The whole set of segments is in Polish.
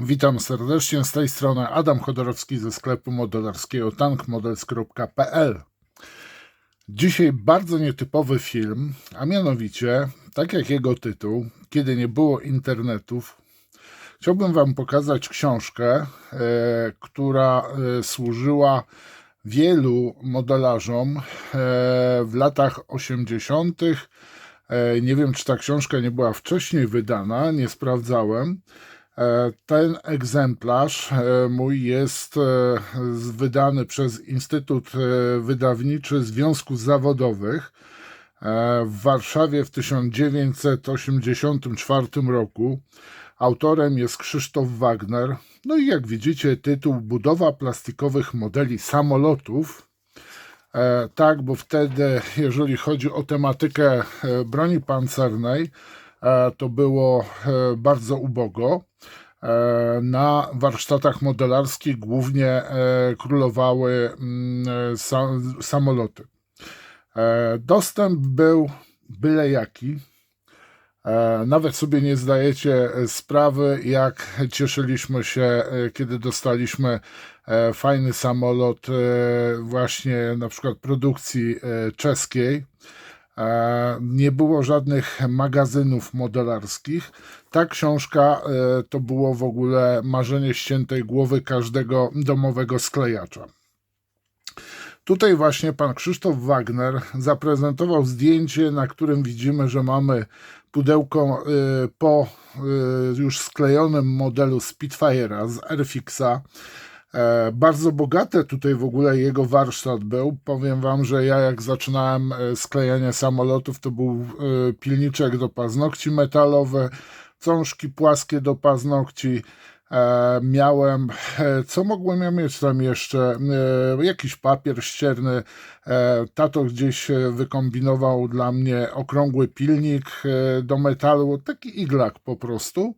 Witam serdecznie, z tej strony Adam Chodorowski ze sklepu modelarskiego tankmodels.pl. Dzisiaj bardzo nietypowy film, a mianowicie, tak jak jego tytuł, Kiedy nie było internetów, chciałbym Wam pokazać książkę, e, która e, służyła wielu modelarzom e, w latach 80. E, nie wiem, czy ta książka nie była wcześniej wydana, nie sprawdzałem. E, Ten egzemplarz e, mój jest e, wydany przez Instytut Wydawniczy Związków Zawodowych w Warszawie w 1984 roku. Autorem jest Krzysztof Wagner. No i jak widzicie, tytuł Budowa plastikowych modeli samolotów. Tak, bo wtedy, jeżeli chodzi o tematykę broni pancernej, to było e, bardzo ubogo. E, Na warsztatach modelarskich głównie e, królowały mm, e, sa, samoloty. E, Dostęp był byle jaki. E, Nawet sobie nie zdajecie e, sprawy, jak cieszyliśmy się, e, kiedy dostaliśmy e, fajny samolot, e, właśnie na przykład produkcji e, czeskiej. E, Nie było żadnych magazynów modelarskich. Ta książka e, to było w ogóle marzenie ściętej głowy każdego domowego sklejacza. Tutaj właśnie pan Krzysztof Wagner zaprezentował zdjęcie, na którym widzimy, że mamy pudełko y, po już sklejonym modelu Spitfire'a z Airfixa. E, Bardzo bogate tutaj w ogóle jego warsztat był. Powiem wam, że ja jak zaczynałem e, sklejanie samolotów, to był e, pilniczek do paznokci metalowe, cążki płaskie do paznokci. E, miałem, e, co mogłem ja mieć tam jeszcze? E, jakiś papier ścierny. Tato gdzieś wykombinował dla mnie okrągły pilnik do metalu, taki iglak po prostu.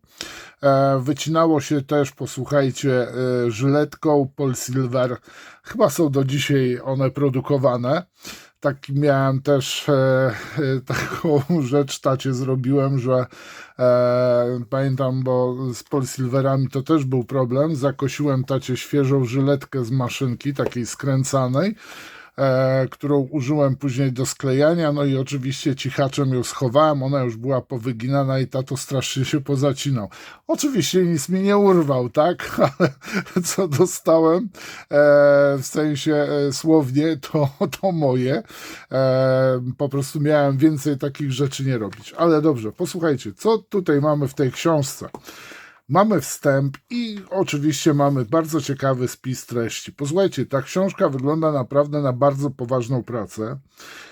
Wycinało się też, posłuchajcie, żyletką Polsilver. Chyba są do dzisiaj one produkowane. Taki miałem też e, e, taką rzecz tacie zrobiłem, że e, pamiętam, bo z Polsilverami to też był problem. Zakosiłem tacie świeżą żyletkę z maszynki, takiej skręcanej, e, którą użyłem później do sklejania. No i oczywiście cichaczem ją schowałem. Ona już była powyginana i tato strasznie się pozacinał. Oczywiście nic mi nie urwał, tak? Ale co dostałem, e, w sensie e, słownie, to, to moje. E, po prostu miałem więcej takich rzeczy nie robić. Ale dobrze, posłuchajcie, co tutaj mamy w tej książce. Mamy wstęp i oczywiście mamy bardzo ciekawy spis treści. Posłuchajcie, ta książka wygląda naprawdę na bardzo poważną pracę.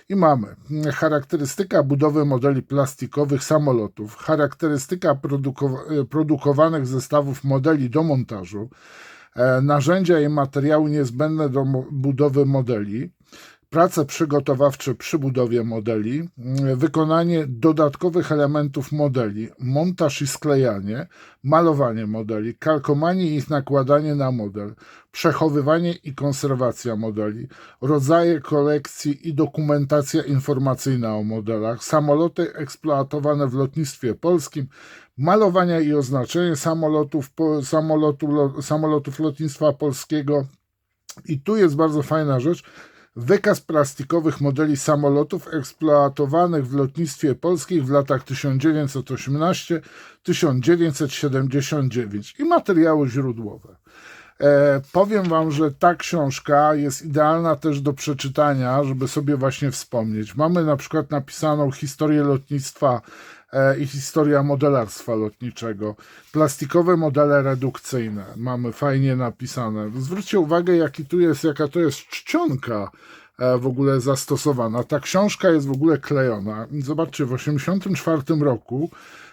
I mamy mm, charakterystyka budowy modeli plastikowych samolotów, charakterystyka produkowa- produkowanych zestawów modeli do montażu, e, narzędzia i materiały niezbędne do budowy modeli, prace przygotowawcze przy budowie modeli, wykonanie dodatkowych elementów modeli, montaż i sklejanie, malowanie modeli, kalkowanie i ich nakładanie na model, przechowywanie i konserwacja modeli, rodzaje kolekcji i dokumentacja informacyjna o modelach, samoloty eksploatowane w lotnictwie polskim, malowania i oznaczenie samolotów, samolotu, lo, samolotów lotnictwa polskiego. I tu jest bardzo fajna rzecz. Wykaz plastikowych modeli samolotów eksploatowanych w lotnictwie polskim w latach 1918-1979 i materiały źródłowe. E, powiem Wam, że ta książka jest idealna też do przeczytania, żeby sobie właśnie wspomnieć. Mamy na przykład napisaną historię lotnictwa i historia modelarstwa lotniczego. Plastikowe modele redukcyjne mamy fajnie napisane. Zwróćcie uwagę, jaki tu jest, jaka to jest czcionka e, w ogóle zastosowana. Ta książka jest w ogóle klejona. Zobaczcie, w 1984 roku e,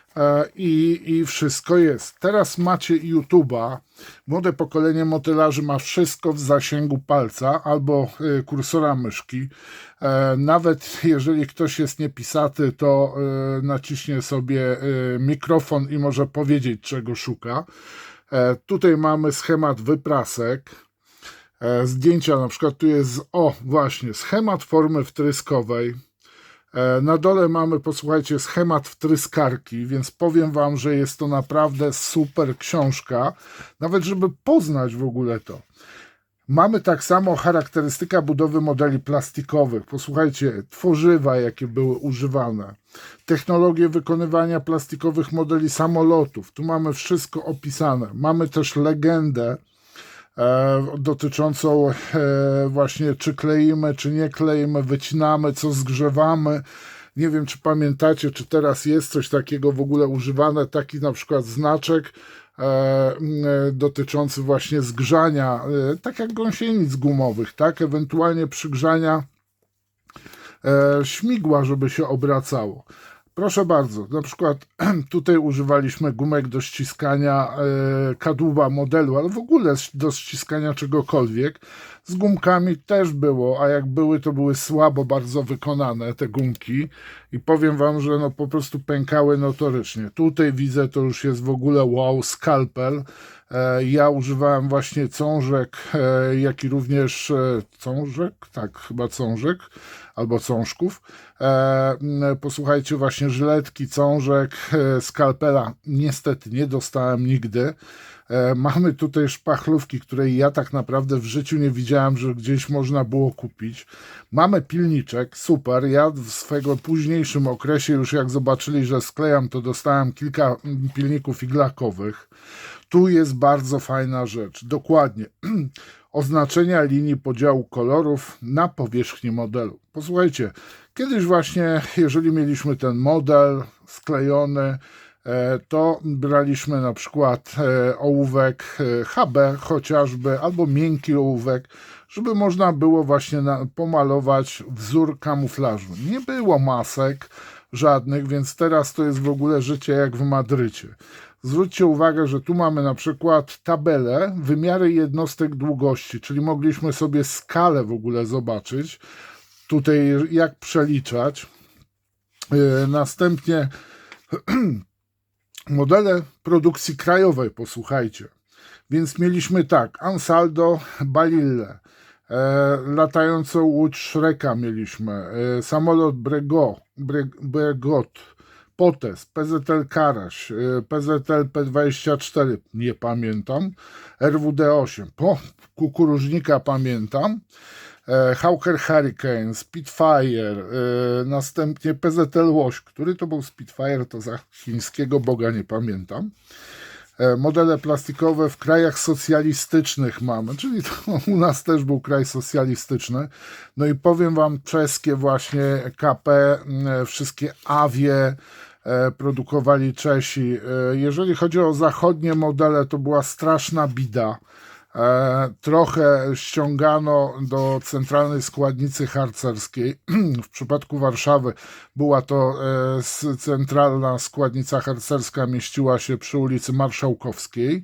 i, i wszystko jest. Teraz macie YouTube'a. Młode pokolenie motelarzy ma wszystko w zasięgu palca albo y, kursora myszki. E, Nawet jeżeli ktoś jest niepisaty, to naciśnie sobie mikrofon i może powiedzieć, czego szuka. E, Tutaj mamy schemat wyprasek. E, Zdjęcia na przykład tu jest, o właśnie, schemat formy wtryskowej. E, Na dole mamy, posłuchajcie, schemat wtryskarki, więc powiem Wam, że jest to naprawdę super książka, nawet żeby poznać w ogóle to. Mamy tak samo charakterystyka budowy modeli plastikowych. Posłuchajcie, tworzywa, jakie były używane, technologie wykonywania plastikowych modeli samolotów. Tu mamy wszystko opisane. Mamy też legendę dotyczącą e, właśnie, czy kleimy, czy nie kleimy, wycinamy, co zgrzewamy. Nie wiem, czy pamiętacie, czy teraz jest coś takiego w ogóle używane, taki na przykład znaczek e, e, dotyczący właśnie zgrzania, e, tak jak gąsienic gumowych, tak, ewentualnie przygrzania e, śmigła, żeby się obracało. Proszę bardzo, na przykład tutaj używaliśmy gumek do ściskania e, kadłuba modelu, ale w ogóle do ściskania czegokolwiek. Z gumkami też było, a jak były, to były słabo bardzo wykonane te gumki i powiem wam, że no po prostu pękały notorycznie. Tutaj widzę, to już jest w ogóle wow, skalpel. E, Ja używałem właśnie cążek, e, jak i również e, cążek, tak, chyba cążek albo cążków. Posłuchajcie, właśnie żyletki, cążek, skalpela niestety nie dostałem nigdy. Mamy tutaj szpachlówki, której ja tak naprawdę w życiu nie widziałem, że gdzieś można było kupić. Mamy pilniczek, super. Ja w swego późniejszym okresie, już jak zobaczyli, że sklejam, to dostałem kilka mm, pilników iglakowych. Tu jest bardzo fajna rzecz. Dokładnie. Oznaczenia linii podziału kolorów na powierzchni modelu. Posłuchajcie, kiedyś właśnie, jeżeli mieliśmy ten model sklejony, e, to braliśmy na przykład e, ołówek e, HB chociażby, albo miękki ołówek, żeby można było właśnie pomalować wzór kamuflażu. Nie było masek żadnych, więc teraz to jest w ogóle życie jak w Madrycie. Zwróćcie uwagę, że tu mamy na przykład tabelę, wymiary jednostek długości, czyli mogliśmy sobie skalę w ogóle zobaczyć. Tutaj jak przeliczać. Yy, Następnie modele produkcji krajowej, posłuchajcie. Więc mieliśmy tak, Ansaldo, Balille, e, latającą łódź Shreka mieliśmy, e, samolot Bre, Bregot, Potes, PZL Karaś, e, PZL P24, nie pamiętam, RWD8, po kukurużnika pamiętam, e, Hawker Hurricane, Spitfire, e, następnie PZL Łoś, który to był Spitfire, to za chińskiego boga nie pamiętam. E, Modele plastikowe w krajach socjalistycznych mamy, czyli to u nas też był kraj socjalistyczny. No i powiem Wam, czeskie właśnie KP, wszystkie awie produkowali Czesi. E, Jeżeli chodzi o zachodnie modele, to była straszna bida. E, Trochę ściągano do centralnej składnicy harcerskiej. W przypadku Warszawy była to e, centralna składnica harcerska, mieściła się przy ulicy Marszałkowskiej.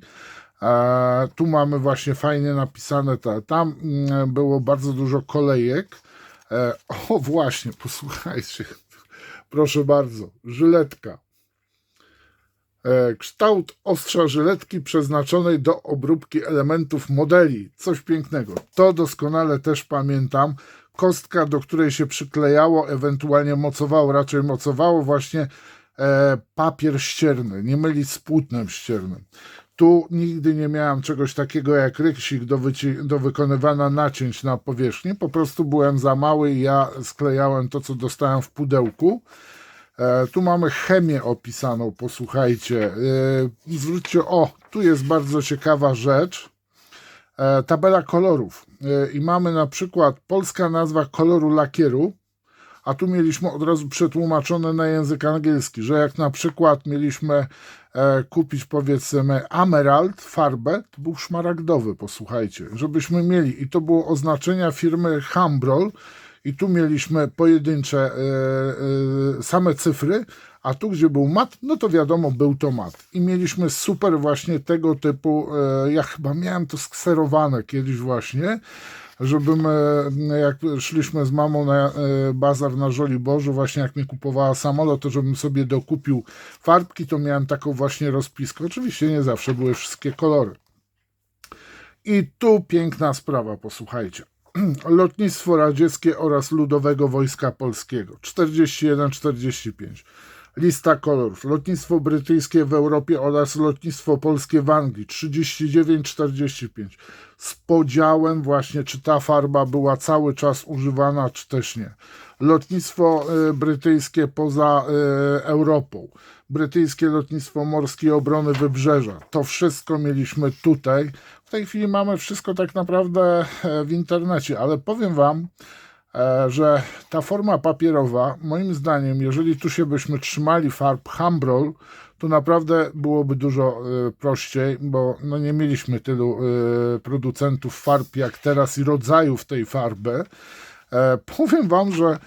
E, Tu mamy właśnie fajnie napisane te. Tam mm, było bardzo dużo kolejek. E, O właśnie, posłuchajcie. Proszę bardzo, żyletka. E, Kształt ostrza żyletki przeznaczonej do obróbki elementów modeli. Coś pięknego. To doskonale też pamiętam. Kostka, do której się przyklejało, ewentualnie mocowało, raczej mocowało właśnie e, papier ścierny. Nie mylić z płótnem ściernym. Tu nigdy nie miałem czegoś takiego jak ryksik do, do wykonywania nacięć na powierzchni. Po prostu byłem za mały i ja sklejałem to, co dostałem w pudełku. E, tu mamy chemię opisaną, posłuchajcie. E, zwróćcie, o, tu jest bardzo ciekawa rzecz. E, tabela kolorów. E, I mamy na przykład polska nazwa koloru lakieru, a tu mieliśmy od razu przetłumaczone na język angielski, że jak na przykład mieliśmy kupić powiedzmy emerald, farbę, to był szmaragdowy, posłuchajcie, żebyśmy mieli. I to było oznaczenia firmy Hambrol, i tu mieliśmy pojedyncze e, e, same cyfry, a tu, gdzie był mat, no to wiadomo, był to mat. I mieliśmy super właśnie tego typu, e, ja chyba miałem to skserowane kiedyś właśnie, żebym, e, jak szliśmy z mamą na e, bazar na Żoliborzu, właśnie jak mi kupowała samolot, to żebym sobie dokupił farbki, to miałem taką właśnie rozpiskę. Oczywiście nie zawsze były wszystkie kolory. I tu piękna sprawa, posłuchajcie. Lotnictwo Radzieckie oraz Ludowego Wojska Polskiego 41-45. Lista kolorów. Lotnictwo brytyjskie w Europie oraz lotnictwo polskie w Anglii 39-45. Z podziałem właśnie, czy ta farba była cały czas używana, czy też nie. Lotnictwo e, brytyjskie poza e, Europą. Brytyjskie lotnictwo morskie i obrony wybrzeża. To wszystko mieliśmy tutaj. W tej chwili mamy wszystko tak naprawdę e, w internecie, ale powiem Wam, że ta forma papierowa, moim zdaniem, jeżeli tu się byśmy trzymali farb Humbrol, to naprawdę byłoby dużo e, prościej, bo no nie mieliśmy tylu e, producentów farb jak teraz i rodzajów tej farby. E, Powiem Wam, że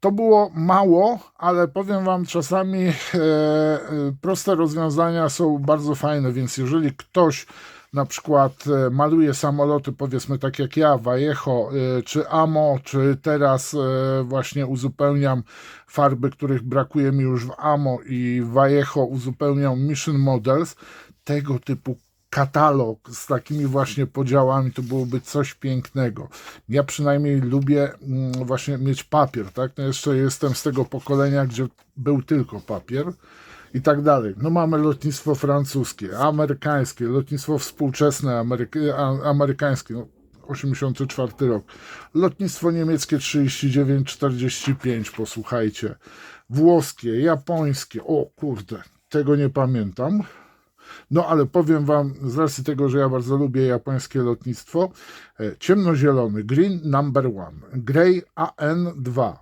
to było mało, ale powiem Wam, czasami e, e, proste rozwiązania są bardzo fajne, więc jeżeli ktoś na przykład e, maluje samoloty, powiedzmy tak jak ja, Vallejo, e, czy Amo, czy teraz e, właśnie uzupełniam farby, których brakuje mi już w Amo i Vallejo uzupełniam Mission Models, tego typu katalog z takimi właśnie podziałami, to byłoby coś pięknego. Ja przynajmniej lubię mm, właśnie mieć papier, tak? No jeszcze jestem z tego pokolenia, gdzie był tylko papier i tak dalej. No mamy lotnictwo francuskie, amerykańskie, lotnictwo współczesne amerykańskie, no 84 rok. Lotnictwo niemieckie 39-45, posłuchajcie. Włoskie, japońskie, o kurde, tego nie pamiętam. No ale powiem Wam, z racji tego, że ja bardzo lubię japońskie lotnictwo, e, ciemnozielony, green number one, grey AN2,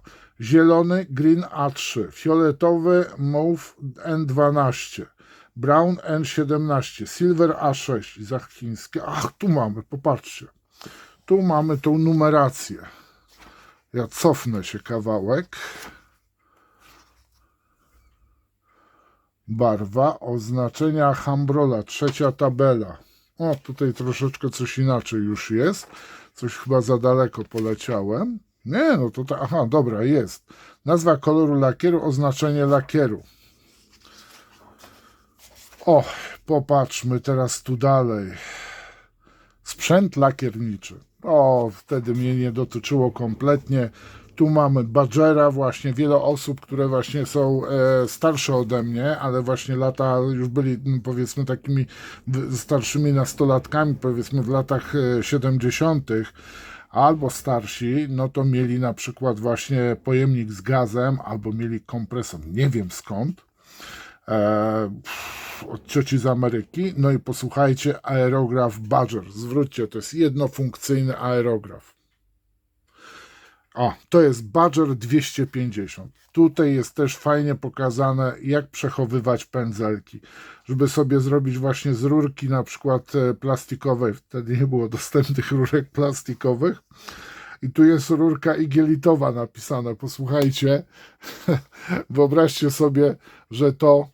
zielony green A3, fioletowy mauve N12, brown N17, silver A6 i. Ach, tu mamy, popatrzcie. Tu mamy tą numerację. Ja cofnę się kawałek. Barwa oznaczenia Hambrola, trzecia tabela. O, tutaj troszeczkę coś inaczej już jest. Coś chyba za daleko poleciałem. Nie, no to ta, aha, dobra, jest. Nazwa koloru lakieru, oznaczenie lakieru. O, popatrzmy teraz tu dalej. Sprzęt lakierniczy. O, wtedy mnie nie dotyczyło kompletnie. Tu mamy Badgera, właśnie wiele osób, które właśnie są e, starsze ode mnie, ale właśnie lata już byli powiedzmy takimi starszymi nastolatkami, powiedzmy w latach e, 70. albo starsi, no to mieli na przykład właśnie pojemnik z gazem, albo mieli kompresor, nie wiem skąd e, od cioci z Ameryki. No i posłuchajcie, aerograf Badger. Zwróćcie, to jest jednofunkcyjny aerograf. O, to jest Badger 250. Tutaj jest też fajnie pokazane, jak przechowywać pędzelki. Żeby sobie zrobić właśnie z rurki na przykład e, plastikowej, wtedy nie było dostępnych rurek plastikowych. I tu jest rurka igielitowa napisana. Posłuchajcie, wyobraźcie sobie, że to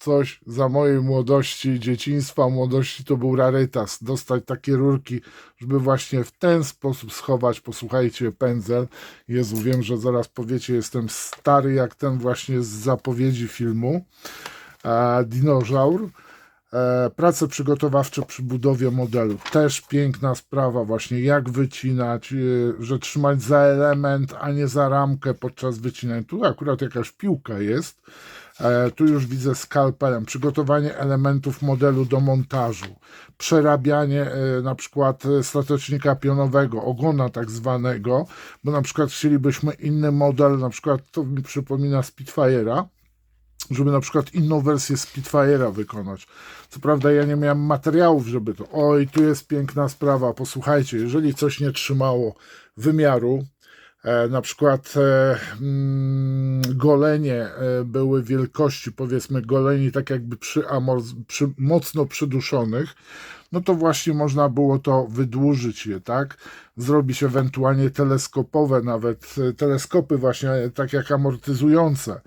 coś za mojej młodości, dzieciństwa, młodości to był rarytas. Dostać takie rurki, żeby właśnie w ten sposób schować, posłuchajcie, pędzel. Jezu, wiem, że zaraz powiecie, jestem stary jak ten właśnie z zapowiedzi filmu. E, dinożaur. E, prace przygotowawcze przy budowie modelu. Też piękna sprawa, właśnie jak wycinać, e, że trzymać za element, a nie za ramkę podczas wycinania. Tu akurat jakaś piłka jest. E, Tu już widzę skalpelem. Przygotowanie elementów modelu do montażu. Przerabianie e, na przykład e, statecznika pionowego, ogona tak zwanego, bo na przykład chcielibyśmy inny model, na przykład to mi przypomina Spitfire'a, żeby na przykład inną wersję Spitfire'a wykonać. Co prawda ja nie miałem materiałów, żeby to... Oj, tu jest piękna sprawa. Posłuchajcie, jeżeli coś nie trzymało wymiaru, na przykład e, mm, golenie e, były wielkości, powiedzmy goleni tak jakby przy, amor, przy mocno przyduszonych, no to właśnie można było to wydłużyć je, tak? Zrobić ewentualnie teleskopowe, nawet e, teleskopy właśnie tak jak amortyzujące.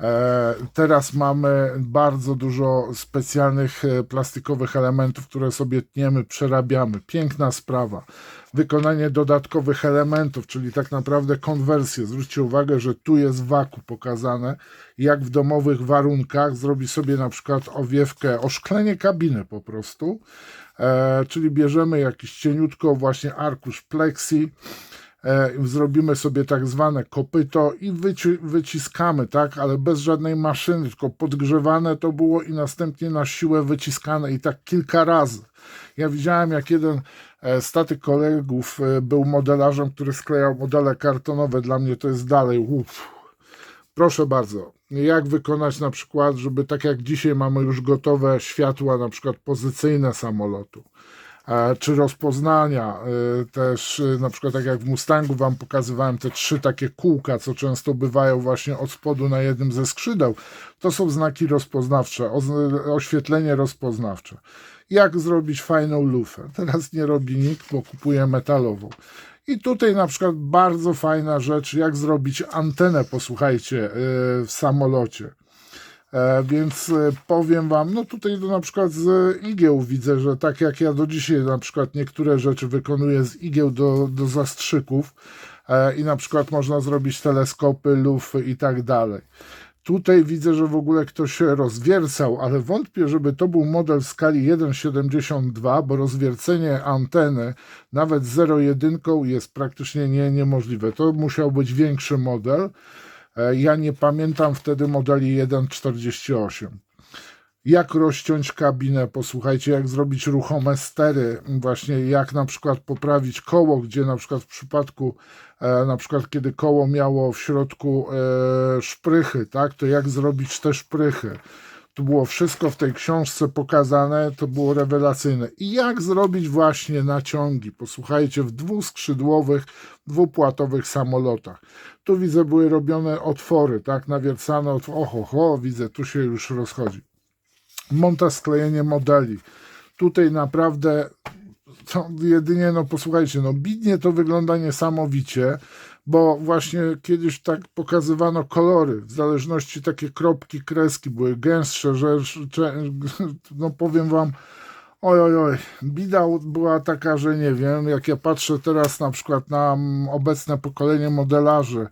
E, Teraz mamy bardzo dużo specjalnych e, plastikowych elementów, które sobie tniemy, przerabiamy. Piękna sprawa. Wykonanie dodatkowych elementów, czyli tak naprawdę konwersje. Zwróćcie uwagę, że tu jest waku pokazane, jak w domowych warunkach, zrobi sobie na przykład owiewkę, oszklenie kabiny po prostu, e, czyli bierzemy jakiś cieniutko właśnie arkusz plexi, e, zrobimy sobie tak zwane kopyto i wyci wyciskamy, tak, ale bez żadnej maszyny, tylko podgrzewane to było i następnie na siłę wyciskane i tak kilka razy. Ja widziałem, jak jeden e, z tych kolegów e, był modelarzem, który sklejał modele kartonowe. Dla mnie to jest dalej. Uf. Proszę bardzo, jak wykonać na przykład, żeby tak jak dzisiaj mamy już gotowe światła, na przykład pozycyjne samolotu, e, czy rozpoznania, e, też e, na przykład tak jak w Mustangu Wam pokazywałem te trzy takie kółka, co często bywają właśnie od spodu na jednym ze skrzydeł, to są znaki rozpoznawcze, oz- oświetlenie rozpoznawcze. Jak zrobić fajną lufę? Teraz nie robi nikt, bo kupuje metalową. I tutaj na przykład bardzo fajna rzecz, jak zrobić antenę, posłuchajcie, yy, w samolocie. E, więc e, powiem Wam, no tutaj to na przykład z igieł widzę, że tak jak ja do dzisiaj na przykład niektóre rzeczy wykonuję z igieł do, do zastrzyków e, i na przykład można zrobić teleskopy, lufy i tak dalej. Tutaj widzę, że w ogóle ktoś się rozwiercał, ale wątpię, żeby to był model w skali 1,72, bo rozwiercenie anteny nawet 0,1 jest praktycznie nie, niemożliwe. To musiał być większy model. E, Ja nie pamiętam wtedy modeli 1,48. Jak rozciąć kabinę, posłuchajcie, jak zrobić ruchome stery, właśnie jak na przykład poprawić koło, gdzie na przykład w przypadku, e, na przykład kiedy koło miało w środku e, szprychy, tak, to jak zrobić te szprychy. To było wszystko w tej książce pokazane, to było rewelacyjne. I jak zrobić właśnie naciągi, posłuchajcie, w dwuskrzydłowych, dwupłatowych samolotach. Tu widzę, były robione otwory, tak, nawiercane otwory. Oho, ho, widzę, tu się już rozchodzi montaż, sklejenie modeli. Tutaj naprawdę to jedynie, no posłuchajcie, no bidnie to wygląda niesamowicie, bo właśnie kiedyś tak pokazywano kolory, w zależności takie kropki, kreski były gęstsze, że, no powiem wam, oj, oj, oj, bida była taka, że nie wiem, jak ja patrzę teraz na przykład na obecne pokolenie modelarzy,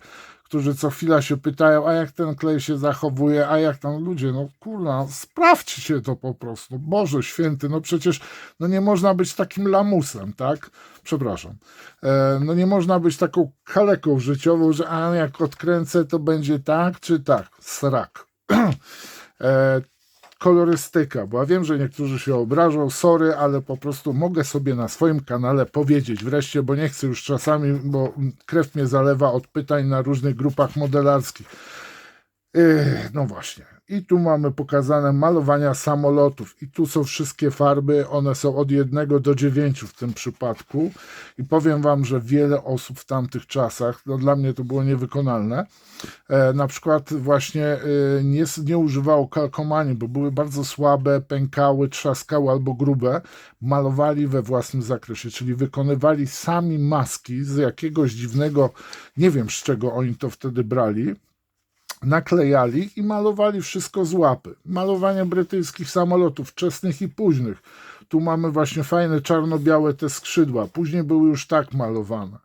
którzy co chwila się pytają, a jak ten klej się zachowuje, a jak tam ludzie, no kurna, sprawdźcie to po prostu. Boże święty, no przecież no nie można być takim lamusem, tak? Przepraszam. E, no nie można być taką kaleką życiową, że a jak odkręcę, to będzie tak czy tak. Srak. e, kolorystyka, bo ja wiem, że niektórzy się obrażą, sorry, ale po prostu mogę sobie na swoim kanale powiedzieć wreszcie, bo nie chcę już czasami, bo krew mnie zalewa od pytań na różnych grupach modelarskich. Yy, no właśnie. I tu mamy pokazane malowania samolotów. I tu są wszystkie farby. One są od 1 do 9 w tym przypadku. I powiem Wam, że wiele osób w tamtych czasach, no dla mnie to było niewykonalne, e, na przykład właśnie e, nie, nie używało kalkomanii, bo były bardzo słabe, pękały, trzaskały albo grube. Malowali we własnym zakresie, czyli wykonywali sami maski z jakiegoś dziwnego, nie wiem z czego oni to wtedy brali naklejali i malowali wszystko z łapy. Malowanie brytyjskich samolotów, wczesnych i późnych. Tu mamy właśnie fajne czarno-białe te skrzydła. Później były już tak malowane.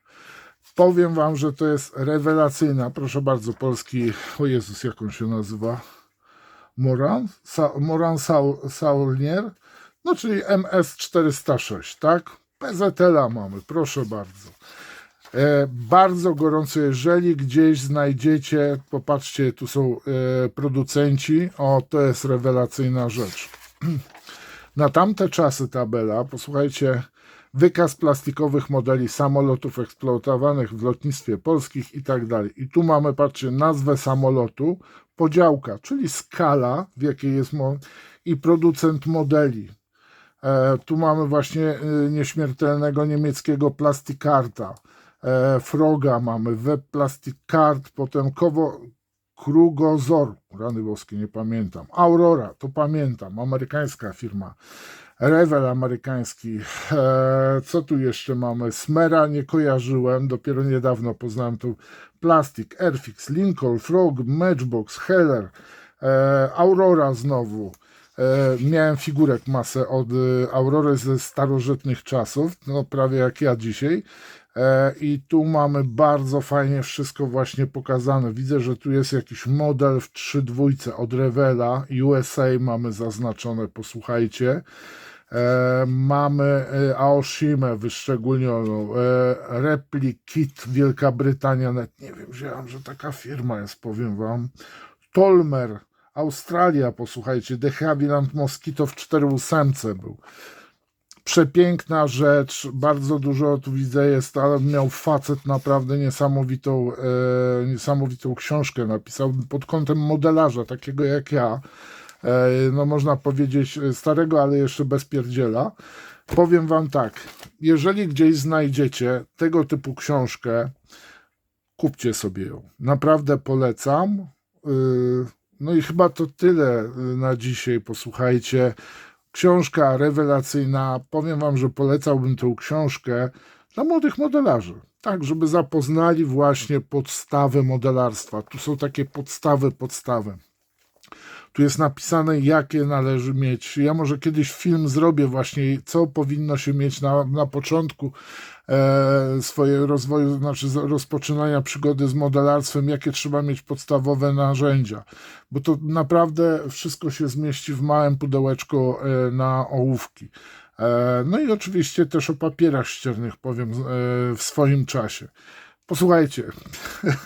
Powiem wam, że to jest rewelacyjna. Proszę bardzo, polski. O Jezus, jak on się nazywa? Moran? Sa Moran Saul Saulnier? No, czyli MS-406, tak? PZL-a mamy, proszę bardzo. E, bardzo gorąco, jeżeli gdzieś znajdziecie, popatrzcie, tu są e, producenci, o, to jest rewelacyjna rzecz. Na tamte czasy tabela, posłuchajcie, wykaz plastikowych modeli samolotów eksploatowanych w lotnictwie polskich i tak dalej. I tu mamy, patrzcie, nazwę samolotu, podziałka, czyli skala, w jakiej jest i producent modeli. E, tu mamy właśnie e, nieśmiertelnego niemieckiego plastikarta. E, Froga mamy, Web Plastic Card, potem Kowo, Krugozor, rany boskie, nie pamiętam. Aurora, to pamiętam, amerykańska firma. Revel amerykański. E, co tu jeszcze mamy? Smera nie kojarzyłem, dopiero niedawno poznałem tu Plastic, Airfix, Lincoln, Frog, Matchbox, Heller, e, Aurora znowu. Miałem figurek masę od Aurory ze starożytnych czasów, no prawie jak ja dzisiaj. E, I tu mamy bardzo fajnie wszystko właśnie pokazane. Widzę, że tu jest jakiś model w 3.2 od Revela. USA mamy zaznaczone, posłuchajcie. E, mamy e, Aoshimę wyszczególnioną, e, Replikit Wielka Brytania, nawet nie wiem, wziąłem, że taka firma jest, powiem wam. Tolmer, Australia, posłuchajcie, De Havilland Mosquito w 4.8 był. Przepiękna rzecz, bardzo dużo tu widzę jest, ale miał facet naprawdę niesamowitą, e, niesamowitą książkę, napisał pod kątem modelarza, takiego jak ja e, no można powiedzieć e, starego, ale jeszcze bez pierdziela. Powiem wam tak, jeżeli gdzieś znajdziecie tego typu książkę, kupcie sobie ją. Naprawdę polecam. Yy, No i chyba to tyle yy, na dzisiaj. Posłuchajcie. Książka rewelacyjna. Powiem wam, że polecałbym tą książkę dla młodych modelarzy. Tak, żeby zapoznali właśnie podstawy modelarstwa. Tu są takie podstawy, podstawy. Tu jest napisane, jakie należy mieć. Ja może kiedyś film zrobię właśnie, co powinno się mieć na, na początku e, swojego rozwoju, znaczy rozpoczynania przygody z modelarstwem, jakie trzeba mieć podstawowe narzędzia. Bo to naprawdę wszystko się zmieści w małym pudełeczku e, na ołówki. E, no i oczywiście też o papierach ściernych powiem e, w swoim czasie. Posłuchajcie,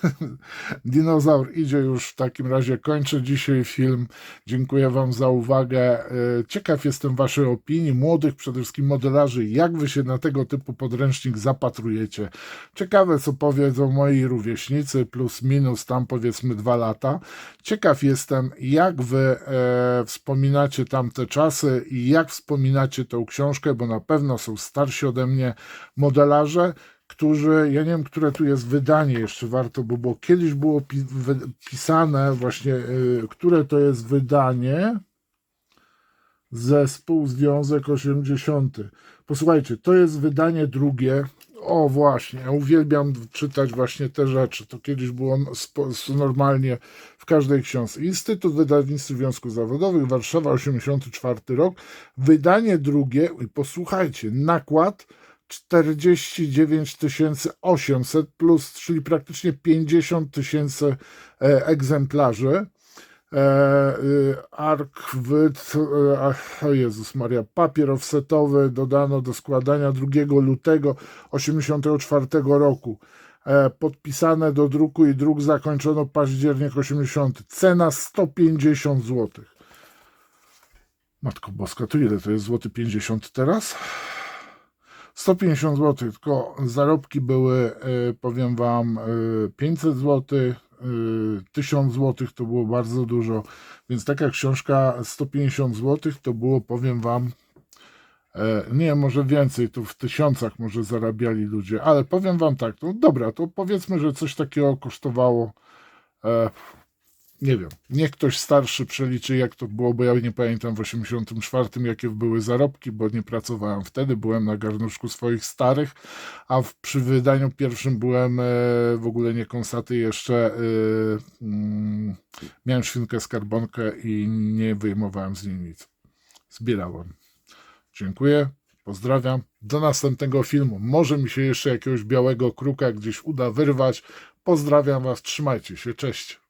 dinozaur idzie już w takim razie. Kończę dzisiaj film. Dziękuję Wam za uwagę. E, Ciekaw jestem Waszej opinii, młodych przede wszystkim modelarzy, jak Wy się na tego typu podręcznik zapatrujecie. Ciekawe, co powiedzą moi rówieśnicy, plus minus tam powiedzmy dwa lata. Ciekaw jestem, jak Wy e, wspominacie tamte czasy i jak wspominacie tą książkę, bo na pewno są starsi ode mnie modelarze którzy, ja nie wiem, które tu jest wydanie, jeszcze warto, bo, bo kiedyś było pi, wy, pisane właśnie, y, które to jest wydanie. Zespół Związek 80. Posłuchajcie, to jest wydanie drugie. O, właśnie, ja uwielbiam czytać właśnie te rzeczy. To kiedyś było normalnie w każdej książce. Instytut Wydawnictw Związków Zawodowych, Warszawa, 84 rok. Wydanie drugie, i posłuchajcie, nakład 49 800 plus, czyli praktycznie 50 tysięcy e, egzemplarzy. E, y, Arkwyd, e, ach, Jezus Maria, papier offsetowy dodano do składania 2 lutego 84 roku. Podpisane do druku i druk zakończono październik 80. Cena 150 zł. Matko Boska, to ile to jest złoty 50 teraz? 150 zł, tylko zarobki były, e, powiem Wam, e, 500 zł, e, 1000 zł to było bardzo dużo, więc taka książka 150 zł to było, powiem Wam, e, nie, może więcej, tu w tysiącach może zarabiali ludzie, ale powiem Wam tak, no dobra, to powiedzmy, że coś takiego kosztowało, e, nie wiem, niech ktoś starszy przeliczy, jak to było, bo ja nie pamiętam w 84 jakie były zarobki, bo nie pracowałem wtedy, byłem na garnuszku swoich starych, a w, przy wydaniu pierwszym byłem e, w ogóle nie konstaty jeszcze, e, mm, miałem świnkę skarbonkę i nie wyjmowałem z niej nic. Zbierałem. Dziękuję, pozdrawiam. Do następnego filmu. Może mi się jeszcze jakiegoś białego kruka gdzieś uda wyrwać. Pozdrawiam Was, trzymajcie się, cześć.